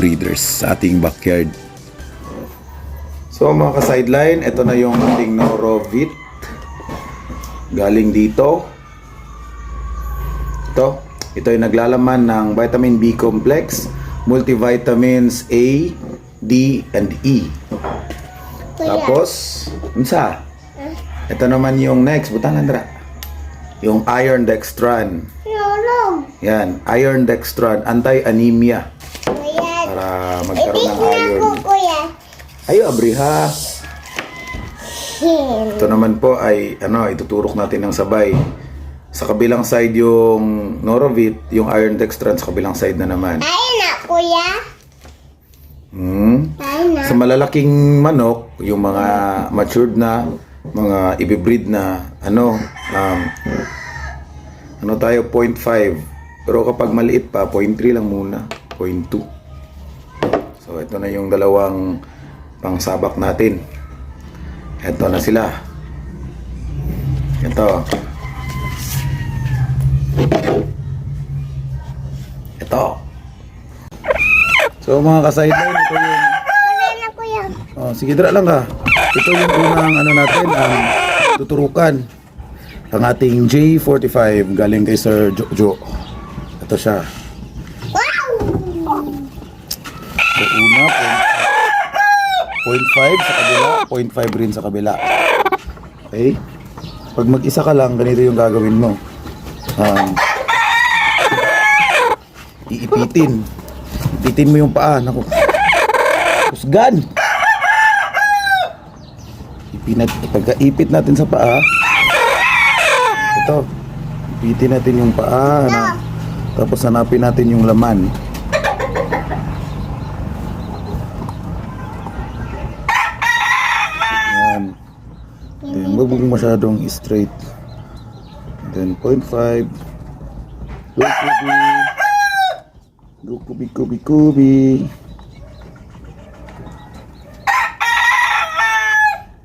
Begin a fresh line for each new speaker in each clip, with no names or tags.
breeders sa ating backyard. So mga ka-sideline, ito na yung ating Norovit. Galing dito. Ito. Ito ay naglalaman ng vitamin B complex, multivitamins A, D, and E. Tapos, unsa? Ito naman yung next, butangan dra. Yung iron dextran. Yan, iron dextran, anti-anemia. Para magkaroon ng iron. Ayo, abriha. Ito naman po ay ano, ituturok natin ng sabay. Sa kabilang side yung Norovit, yung iron dextran sa kabilang side na naman.
Ay na, kuya.
Hmm.
Ay na.
Sa malalaking manok, yung mga matured na, mga ibibreed na, ano, um, ano tayo, 0.5. Pero kapag maliit pa, 0.3 lang muna, 0.2. So, ito na yung dalawang pangsabak natin. Ito na sila. Ito. Ito. So, mga ka-sideline, ito yung. Oh, sige dra lang ka. Ito yung unang ano natin, ang tuturukan. Ang ating J45 galing kay Sir Jojo. Ito siya.
Wow!
So una, point, 0.5 sa kabila, 0.5 rin sa kabila. Okay? Pag mag-isa ka lang, ganito yung gagawin mo. Um, iipitin. Ipitin mo yung paa. Naku. Husgan! Ipinat, pagkaipit natin sa paa, ito, ipitin natin yung paa. Na, tapos hanapin natin yung laman. Yan. Then, wag mong masyadong straight. Then, 0.5. Go, kubi. Go, kubi, kubi, kubi.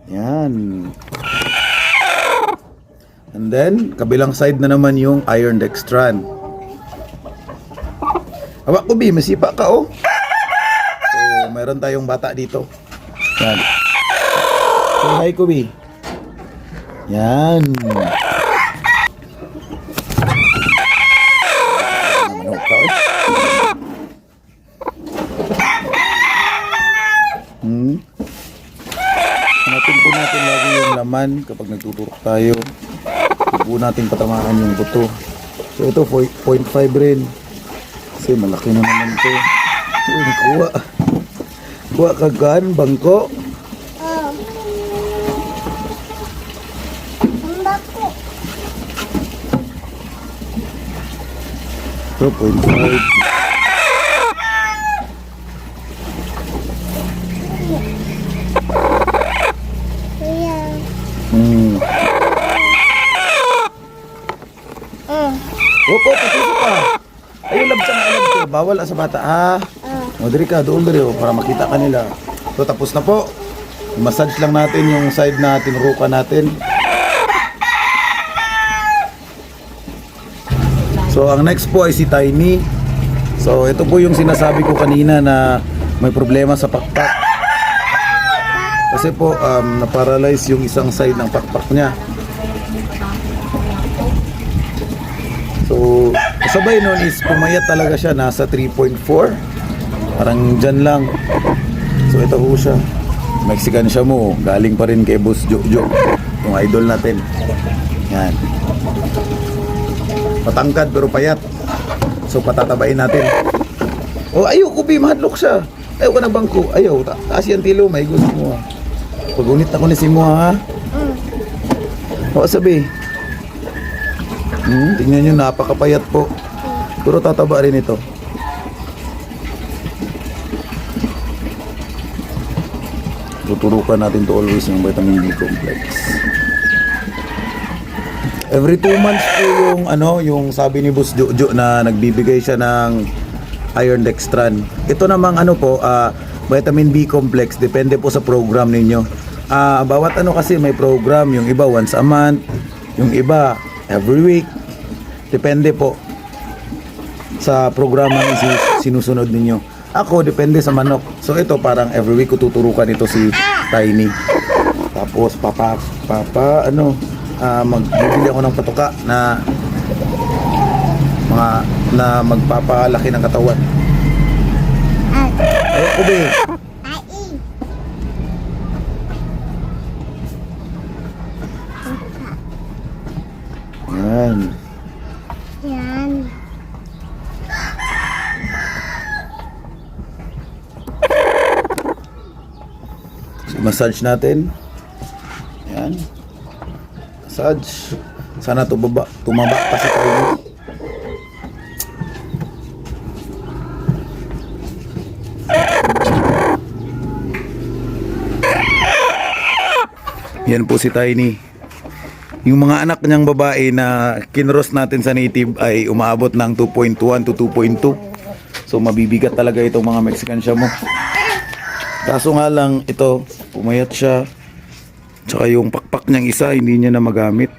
Yan. And then, kabilang side na naman yung iron dextran. Awa, kubi, masipa ka, oh. So, meron tayong bata dito. Yan. Say hi, Kubi. Yan. Manok. Hmm? Hanapin po natin lagi yung laman kapag nagtuturok tayo. Po natin patamaan yung buto. So ito, 4.5 rin. Kasi malaki na naman ito. Uy, kuha. Kuha ka gan, bangko.
2.5
Hmm.
Oh.
Opo, patuto pa. Ayun, labsa nga, labsa. Bawal ah, sa bata, ha?
Oh.
O, diri ka, doon diri, oh, para makita kanila. So, tapos na po. Massage lang natin yung side natin, ruka natin. So, ang next po ay si Tiny. So, ito po yung sinasabi ko kanina na may problema sa pakpak. Kasi po, um, na-paralyze yung isang side ng pakpak niya. So, kasabay nun is pumayat talaga siya, nasa 3.4. Parang dyan lang. So, ito po siya. Mexican siya mo. Galing pa rin kay Boss Jojo. Yung idol natin. Yan. Patangkad pero payat. So, patatabain natin. Oh, ayaw ko, Bi. Mahadlok siya. Ayaw ka na bangko. Ayaw. Ta taas yan tilo. May gusto mo. ah. Pagunit ako ni si mo, ha? O, sabi. Hmm, tingnan nyo, napakapayat po. Pero tataba rin ito. Tuturukan natin to always yung vitamin B complex. Every two months po yung ano, yung sabi ni Boss Jojo na nagbibigay siya ng iron dextran. Ito namang ano po, ah, vitamin B complex depende po sa program ninyo. Ah, bawat ano kasi may program, yung iba once a month, yung iba every week. Depende po sa programa na sin- sinusunod ninyo. Ako, depende sa manok. So ito parang every week ko tuturukan ito si Tiny. Tapos papa, papa, ano, ah, magbibili ako ng patuka na mga na magpapalaki ng katawan.
Ay.
Ayoko be.
Ay.
Yan.
Yan.
So, massage natin. Massage. Sana tumaba, tumaba pa si Tiny. Yan po si Tiny. Yung mga anak niyang babae na kinross natin sa native ay umaabot ng 2.1 to 2.2. So mabibigat talaga itong mga Mexican siya mo. Kaso nga lang ito, pumayat siya. Tsaka yung pakpak niyang isa, hindi niya na magamit.